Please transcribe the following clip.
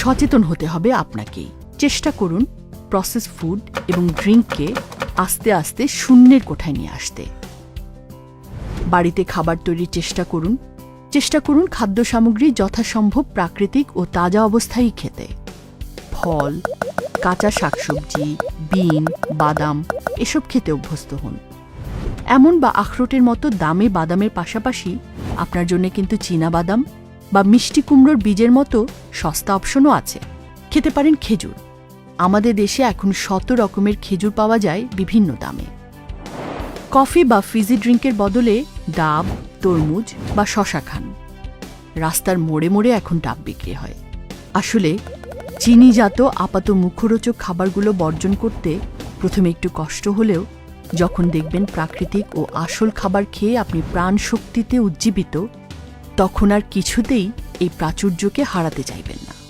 সচেতন হতে হবে আপনাকেই। চেষ্টা করুন প্রসেস ফুড এবং ড্রিঙ্ককে আস্তে আস্তে শূন্যের কোঠায় নিয়ে আসতে। বাড়িতে খাবার তৈরির চেষ্টা করুন। চেষ্টা করুন খাদ্য সামগ্রী যথাসম্ভব প্রাকৃতিক ও তাজা অবস্থায় খেতে। ফল, কাঁচা শাকসবজি, বিন, বাদাম এসব খেতে অভ্যস্ত হন। এমন বা আখরোটের মতো দামে বাদামের পাশাপাশি আপনার জন্য কিন্তু চীনা বাদাম বা মিষ্টি কুমড়োর বীজের মতো সস্তা অপশনও আছে। খেতে পারেন খেজুর। আমাদের দেশে এখন শত রকমের খেজুর পাওয়া যায় বিভিন্ন দামে। কফি বা ফিজি ড্রিঙ্কের বদলে ডাব, তরমুজ বা শশা খান। রাস্তার মোড়ে মোড়ে এখন ডাব বিক্রি হয়। আসলে চিনিজাত আপাত মুখরোচক খাবারগুলো বর্জন করতে প্রথমে একটু কষ্ট হলেও যখন দেখবেন প্রাকৃতিক ও আসল খাবার খেয়ে আপনি প্রাণ শক্তিতে উজ্জীবিত তখন আর কিছুতেই এই প্রাচুর্যকে হারাতে চাইবেন না।